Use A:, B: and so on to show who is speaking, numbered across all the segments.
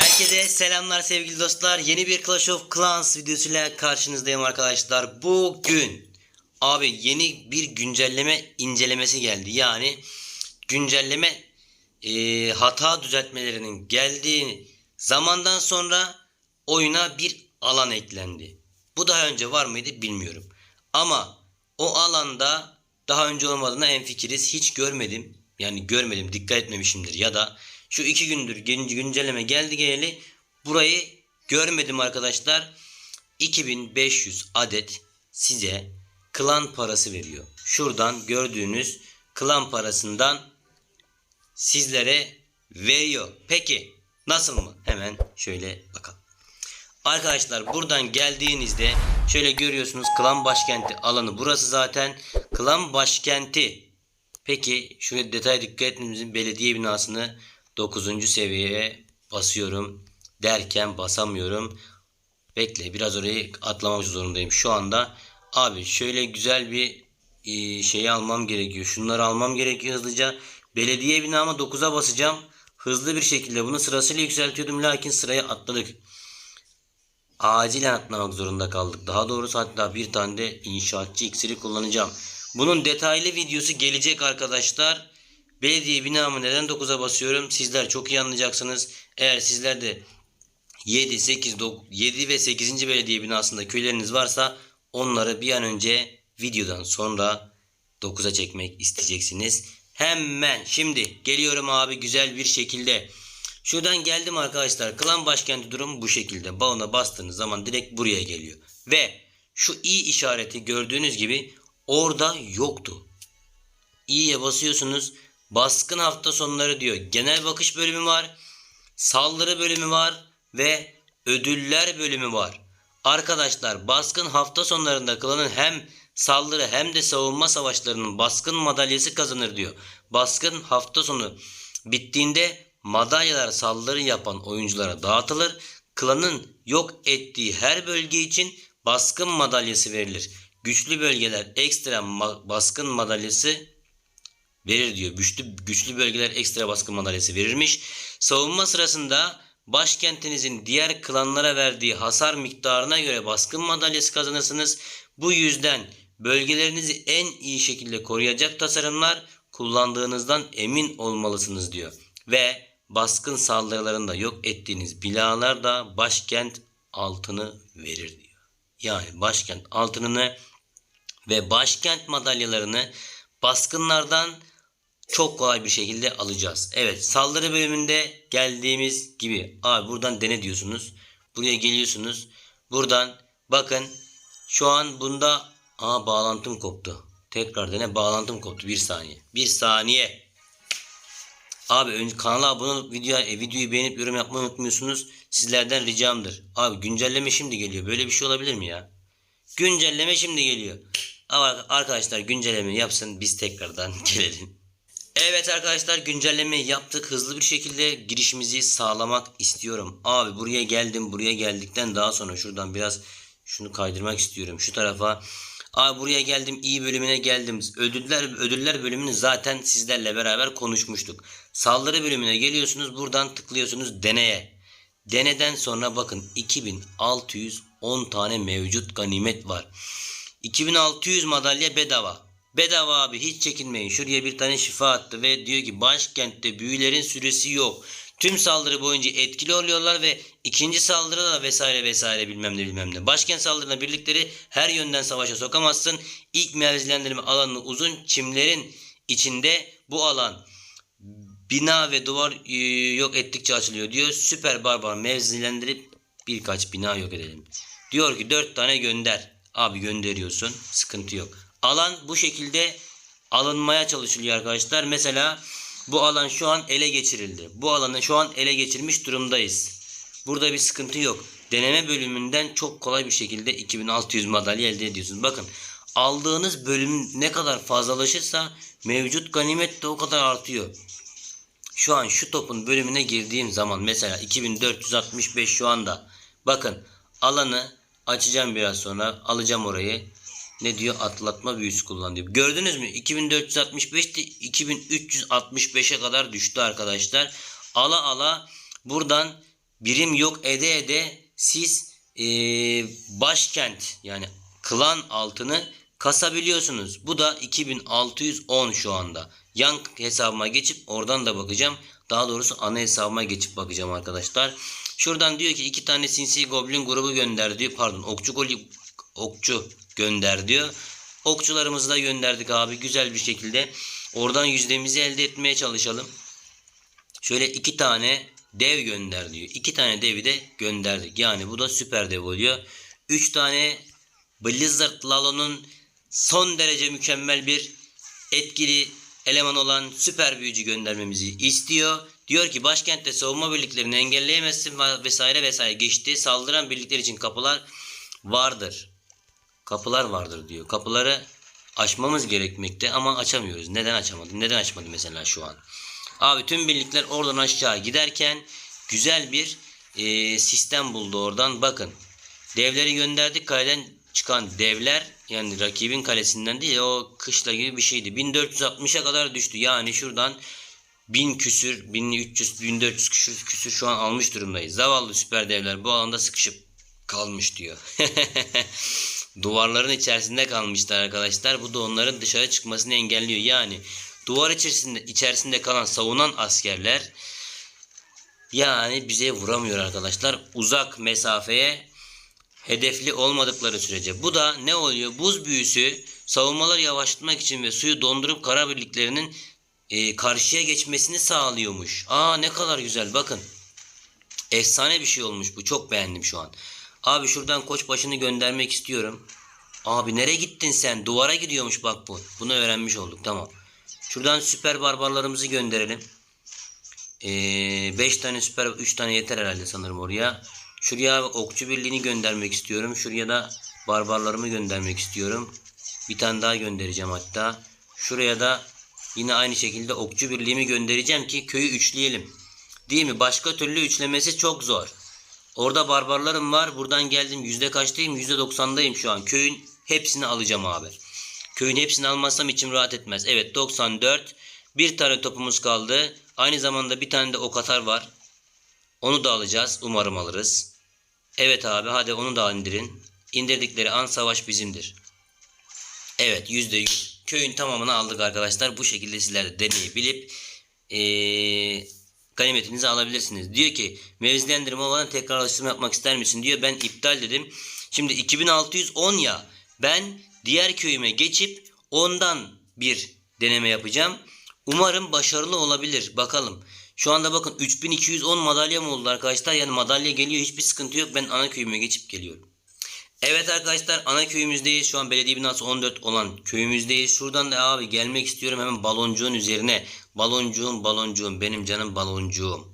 A: Herkese selamlar sevgili dostlar. Yeni bir Clash of Clans videosuyla karşınızdayım arkadaşlar. Bugün abi yeni bir güncelleme incelemesi geldi. Yani güncelleme e, hata düzeltmelerinin geldiği zamandan sonra oyuna bir alan eklendi. Bu daha önce var mıydı bilmiyorum. Ama o alanda daha önce olmadığına en fikiriz. Hiç görmedim. Yani görmedim dikkat etmemişimdir ya da şu iki gündür gün- güncelleme geldi geleli burayı görmedim arkadaşlar. 2500 adet size klan parası veriyor. Şuradan gördüğünüz klan parasından sizlere veriyor. Peki nasıl mı? Hemen şöyle bakalım. Arkadaşlar buradan geldiğinizde şöyle görüyorsunuz klan başkenti alanı burası zaten klan başkenti Peki şuraya detay dikkat etmemizin belediye binasını 9. seviyeye basıyorum derken basamıyorum. Bekle biraz orayı atlamak zorundayım şu anda. Abi şöyle güzel bir e, şeyi almam gerekiyor. Şunları almam gerekiyor hızlıca. Belediye binama 9'a basacağım. Hızlı bir şekilde bunu sırasıyla yükseltiyordum lakin sırayı atladık. Acilen atlamak zorunda kaldık. Daha doğrusu hatta bir tane de inşaatçı iksiri kullanacağım. Bunun detaylı videosu gelecek arkadaşlar. Belediye binamı neden 9'a basıyorum? Sizler çok iyi anlayacaksınız. Eğer sizler de 7, 8, 9, 7 ve 8. belediye binasında köyleriniz varsa onları bir an önce videodan sonra 9'a çekmek isteyeceksiniz. Hemen şimdi geliyorum abi güzel bir şekilde. Şuradan geldim arkadaşlar. Klan başkenti durum bu şekilde. Bağına bastığınız zaman direkt buraya geliyor. Ve şu i işareti gördüğünüz gibi orada yoktu. İ'ye basıyorsunuz. Baskın hafta sonları diyor. Genel bakış bölümü var. Saldırı bölümü var ve ödüller bölümü var. Arkadaşlar baskın hafta sonlarında klanın hem saldırı hem de savunma savaşlarının baskın madalyası kazanır diyor. Baskın hafta sonu bittiğinde madalyalar saldırı yapan oyunculara dağıtılır. Klanın yok ettiği her bölge için baskın madalyası verilir. Güçlü bölgeler ekstra ma- baskın madalyası verir diyor. Güçlü, güçlü bölgeler ekstra baskın madalyası verirmiş. Savunma sırasında başkentinizin diğer klanlara verdiği hasar miktarına göre baskın madalyası kazanırsınız. Bu yüzden bölgelerinizi en iyi şekilde koruyacak tasarımlar kullandığınızdan emin olmalısınız diyor. Ve baskın saldırılarında yok ettiğiniz binalar da başkent altını verir diyor. Yani başkent altınını ve başkent madalyalarını baskınlardan çok kolay bir şekilde alacağız. Evet saldırı bölümünde geldiğimiz gibi abi buradan dene diyorsunuz. Buraya geliyorsunuz. Buradan bakın şu an bunda aa bağlantım koptu. Tekrar dene bağlantım koptu bir saniye. Bir saniye. Abi önce kanala abone olup video, e, videoyu beğenip yorum yapmayı unutmuyorsunuz. Sizlerden ricamdır. Abi güncelleme şimdi geliyor. Böyle bir şey olabilir mi ya? Güncelleme şimdi geliyor. Ama arkadaşlar güncelleme yapsın biz tekrardan gelelim. Evet arkadaşlar güncellemeyi yaptık. Hızlı bir şekilde girişimizi sağlamak istiyorum. Abi buraya geldim. Buraya geldikten daha sonra şuradan biraz şunu kaydırmak istiyorum. Şu tarafa. Abi buraya geldim. iyi bölümüne geldim. Ödüller ödüller bölümünü zaten sizlerle beraber konuşmuştuk. Saldırı bölümüne geliyorsunuz. Buradan tıklıyorsunuz deneye. Deneden sonra bakın 2610 tane mevcut ganimet var. 2600 madalya bedava. Bedava abi hiç çekinmeyin. Şuraya bir tane şifa attı ve diyor ki başkentte büyülerin süresi yok. Tüm saldırı boyunca etkili oluyorlar ve ikinci saldırıda da vesaire vesaire bilmem ne bilmem ne. Başkent saldırına birlikleri her yönden savaşa sokamazsın. İlk mevzilendirme alanı uzun çimlerin içinde bu alan bina ve duvar e, yok ettikçe açılıyor diyor. Süper barbar mevzilendirip birkaç bina yok edelim. Diyor ki 4 tane gönder. Abi gönderiyorsun. Sıkıntı yok. Alan bu şekilde alınmaya çalışılıyor arkadaşlar. Mesela bu alan şu an ele geçirildi. Bu alanı şu an ele geçirmiş durumdayız. Burada bir sıkıntı yok. Deneme bölümünden çok kolay bir şekilde 2600 madalya elde ediyorsunuz. Bakın aldığınız bölüm ne kadar fazlalaşırsa mevcut ganimet de o kadar artıyor. Şu an şu topun bölümüne girdiğim zaman mesela 2465 şu anda. Bakın alanı açacağım biraz sonra. Alacağım orayı. Ne diyor? Atlatma büyüsü kullan. Gördünüz mü? 2465'ti 2365'e kadar düştü arkadaşlar. Ala ala buradan birim yok ede ede siz eee, başkent yani klan altını kasabiliyorsunuz. Bu da 2610 şu anda. Yan hesabıma geçip oradan da bakacağım. Daha doğrusu ana hesabıma geçip bakacağım arkadaşlar. Şuradan diyor ki iki tane sinsi goblin grubu gönder diyor. Pardon okçu okçu gönder diyor. Okçularımızı da gönderdik abi güzel bir şekilde. Oradan yüzdemizi elde etmeye çalışalım. Şöyle iki tane dev gönder diyor. İki tane devi de gönderdik. Yani bu da süper dev oluyor. Üç tane Blizzard Lalo'nun son derece mükemmel bir etkili eleman olan süper büyücü göndermemizi istiyor. Diyor ki başkentte savunma birliklerini engelleyemezsin vesaire vesaire geçti. Saldıran birlikler için kapılar vardır. Kapılar vardır diyor. Kapıları açmamız gerekmekte ama açamıyoruz. Neden açamadım? Neden açmadı mesela şu an? Abi tüm birlikler oradan aşağı giderken güzel bir e, sistem buldu oradan. Bakın devleri gönderdik kaleden çıkan devler yani rakibin kalesinden değil o kışla gibi bir şeydi. 1460'a kadar düştü. Yani şuradan 1000 küsür, 1300, 1400 küsür, küsür şu an almış durumdayız. Zavallı süper devler bu alanda sıkışıp kalmış diyor. Duvarların içerisinde kalmışlar arkadaşlar. Bu da onların dışarı çıkmasını engelliyor. Yani duvar içerisinde içerisinde kalan savunan askerler yani bize vuramıyor arkadaşlar. Uzak mesafeye hedefli olmadıkları sürece. Bu da ne oluyor? Buz büyüsü savunmaları yavaşlatmak için ve suyu dondurup kara birliklerinin e, karşıya geçmesini sağlıyormuş. Aa ne kadar güzel bakın. Efsane bir şey olmuş bu. Çok beğendim şu an. Abi şuradan koç başını göndermek istiyorum. Abi nereye gittin sen? Duvara gidiyormuş bak bu. Bunu öğrenmiş olduk tamam. Şuradan süper barbarlarımızı gönderelim. 5 tane süper 3 tane yeter herhalde sanırım oraya. Şuraya okçu birliğini göndermek istiyorum. Şuraya da barbarlarımı göndermek istiyorum. Bir tane daha göndereceğim hatta. Şuraya da yine aynı şekilde okçu birliğimi göndereceğim ki köyü üçleyelim. Değil mi? Başka türlü üçlemesi çok zor. Orada barbarlarım var. Buradan geldim. Yüzde kaçtayım? Yüzde doksandayım şu an. Köyün hepsini alacağım abi. Köyün hepsini almazsam içim rahat etmez. Evet 94. Bir tane topumuz kaldı. Aynı zamanda bir tane de ok atar var. Onu da alacağız. Umarım alırız. Evet abi hadi onu da indirin. İndirdikleri an savaş bizimdir. Evet %100. Köyün tamamını aldık arkadaşlar. Bu şekilde sizler de deneyebilip ee, ganimetinizi alabilirsiniz. Diyor ki mevzilendirme olan tekrar alıştırma yapmak ister misin diyor. Ben iptal dedim. Şimdi 2610 ya ben diğer köyüme geçip ondan bir deneme yapacağım. Umarım başarılı olabilir. Bakalım. Şu anda bakın 3210 madalyam oldu arkadaşlar. Yani madalya geliyor hiçbir sıkıntı yok. Ben ana köyüme geçip geliyorum. Evet arkadaşlar ana köyümüzdeyiz. Şu an belediye binası 14 olan köyümüzdeyiz. Şuradan da abi gelmek istiyorum hemen baloncuğun üzerine. Baloncuğum baloncuğum benim canım baloncuğum.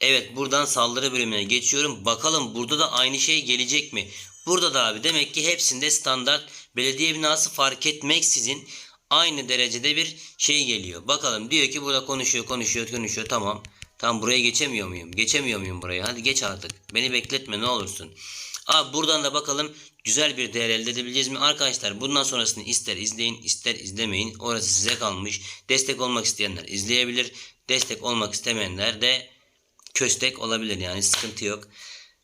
A: Evet buradan saldırı bölümüne geçiyorum. Bakalım burada da aynı şey gelecek mi? Burada da abi demek ki hepsinde standart belediye binası fark etmeksizin aynı derecede bir şey geliyor. Bakalım diyor ki burada konuşuyor konuşuyor konuşuyor tamam. Tam buraya geçemiyor muyum? Geçemiyor muyum buraya? Hadi geç artık. Beni bekletme ne olursun. Abi buradan da bakalım güzel bir değer elde edebileceğiz mi? Arkadaşlar bundan sonrasını ister izleyin ister izlemeyin. Orası size kalmış. Destek olmak isteyenler izleyebilir. Destek olmak istemeyenler de köstek olabilir yani sıkıntı yok.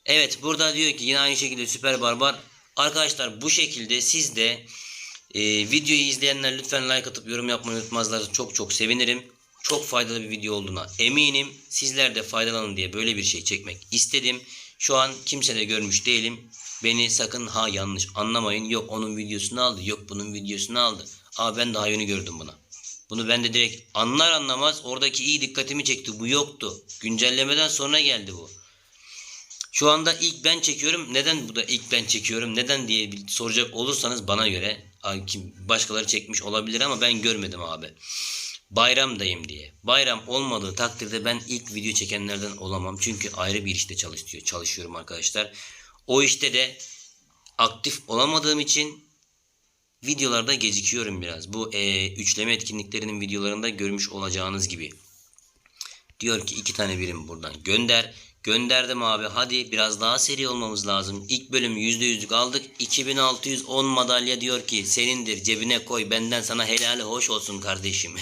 A: Evet burada diyor ki yine aynı şekilde süper barbar. Arkadaşlar bu şekilde siz de e, videoyu izleyenler lütfen like atıp yorum yapmayı unutmazlar. Çok çok sevinirim. Çok faydalı bir video olduğuna eminim. Sizler de faydalanın diye böyle bir şey çekmek istedim. Şu an kimse de görmüş değilim. Beni sakın ha yanlış anlamayın. Yok onun videosunu aldı. Yok bunun videosunu aldı. Aa ben daha yeni gördüm buna. Bunu ben de direkt anlar anlamaz oradaki iyi dikkatimi çekti. Bu yoktu. Güncellemeden sonra geldi bu. Şu anda ilk ben çekiyorum. Neden bu da ilk ben çekiyorum? Neden diye soracak olursanız bana göre kim başkaları çekmiş olabilir ama ben görmedim abi. Bayramdayım diye. Bayram olmadığı takdirde ben ilk video çekenlerden olamam. Çünkü ayrı bir işte çalışıyor, çalışıyorum arkadaşlar. O işte de aktif olamadığım için videolarda gecikiyorum biraz. Bu e, üçleme etkinliklerinin videolarında görmüş olacağınız gibi. Diyor ki iki tane birim buradan gönder. Gönderdim abi. Hadi biraz daha seri olmamız lazım. İlk bölümü %100'lük aldık. 2610 madalya diyor ki senindir cebine koy. Benden sana helali hoş olsun kardeşim.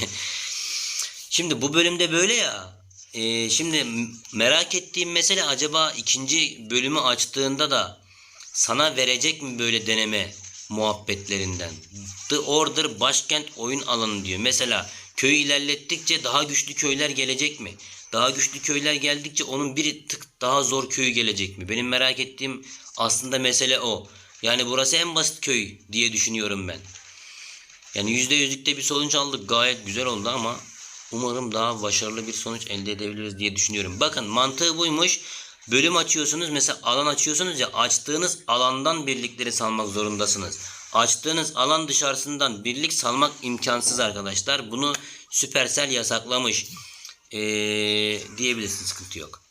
A: Şimdi bu bölümde böyle ya. e, şimdi merak ettiğim mesele acaba ikinci bölümü açtığında da sana verecek mi böyle deneme muhabbetlerinden? The Order başkent oyun alanı diyor. Mesela köyü ilerlettikçe daha güçlü köyler gelecek mi? Daha güçlü köyler geldikçe onun bir tık daha zor köyü gelecek mi? Benim merak ettiğim aslında mesele o. Yani burası en basit köy diye düşünüyorum ben. Yani %100'lükte bir sonuç aldık. Gayet güzel oldu ama umarım daha başarılı bir sonuç elde edebiliriz diye düşünüyorum. Bakın mantığı buymuş. Bölüm açıyorsunuz. Mesela alan açıyorsunuz ya açtığınız alandan birlikleri salmak zorundasınız. Açtığınız alan dışarısından birlik salmak imkansız arkadaşlar. Bunu Supercell yasaklamış. Ee, diyebilirsin sıkıntı yok.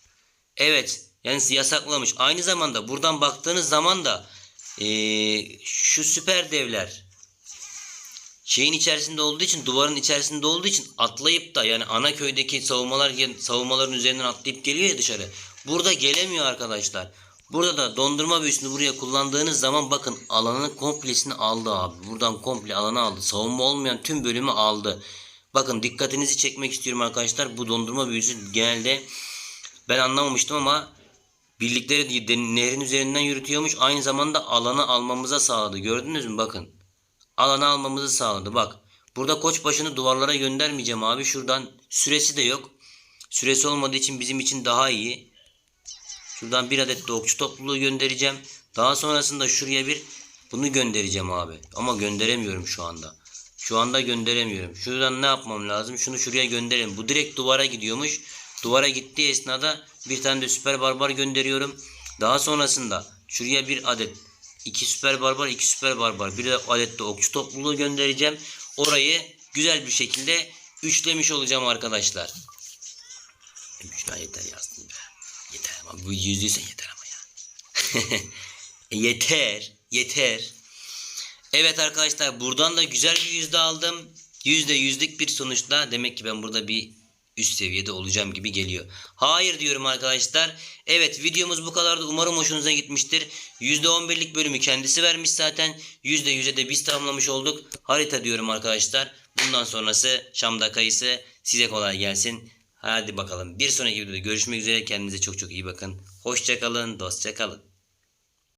A: Evet yani yasaklamış. Aynı zamanda buradan baktığınız zaman da ee, şu süper devler şeyin içerisinde olduğu için duvarın içerisinde olduğu için atlayıp da yani ana köydeki savunmalar savunmaların üzerinden atlayıp geliyor ya dışarı. Burada gelemiyor arkadaşlar. Burada da dondurma büyüsünü buraya kullandığınız zaman bakın alanın komplesini aldı abi. Buradan komple alanı aldı. Savunma olmayan tüm bölümü aldı. Bakın dikkatinizi çekmek istiyorum arkadaşlar. Bu dondurma büyüsü genelde ben anlamamıştım ama birlikleri nehrin üzerinden yürütüyormuş. Aynı zamanda alanı almamıza sağladı. Gördünüz mü bakın. Alanı almamızı sağladı. Bak burada koçbaşını duvarlara göndermeyeceğim abi. Şuradan süresi de yok. Süresi olmadığı için bizim için daha iyi. Şuradan bir adet de okçu topluluğu göndereceğim. Daha sonrasında şuraya bir bunu göndereceğim abi. Ama gönderemiyorum şu anda. Şu anda gönderemiyorum. Şuradan ne yapmam lazım? Şunu şuraya gönderelim. Bu direkt duvara gidiyormuş. Duvara gittiği esnada bir tane de süper barbar gönderiyorum. Daha sonrasında şuraya bir adet iki süper barbar, iki süper barbar, bir de adet de okçu topluluğu göndereceğim. Orayı güzel bir şekilde üçlemiş olacağım arkadaşlar. Üç yeter yazdım be. Yeter ama bu yüzdüysen yeter ama ya. E, yeter. Yeter. Evet arkadaşlar buradan da güzel bir yüzde aldım. Yüzde yüzlük bir sonuçla demek ki ben burada bir üst seviyede olacağım gibi geliyor. Hayır diyorum arkadaşlar. Evet videomuz bu kadardı. Umarım hoşunuza gitmiştir. %11'lik bölümü kendisi vermiş zaten. %100'e de biz tamamlamış olduk. Harita diyorum arkadaşlar. Bundan sonrası Şam'da kayısı. Size kolay gelsin. Hadi bakalım. Bir sonraki videoda görüşmek üzere. Kendinize çok çok iyi bakın. Hoşçakalın. Dostça kalın.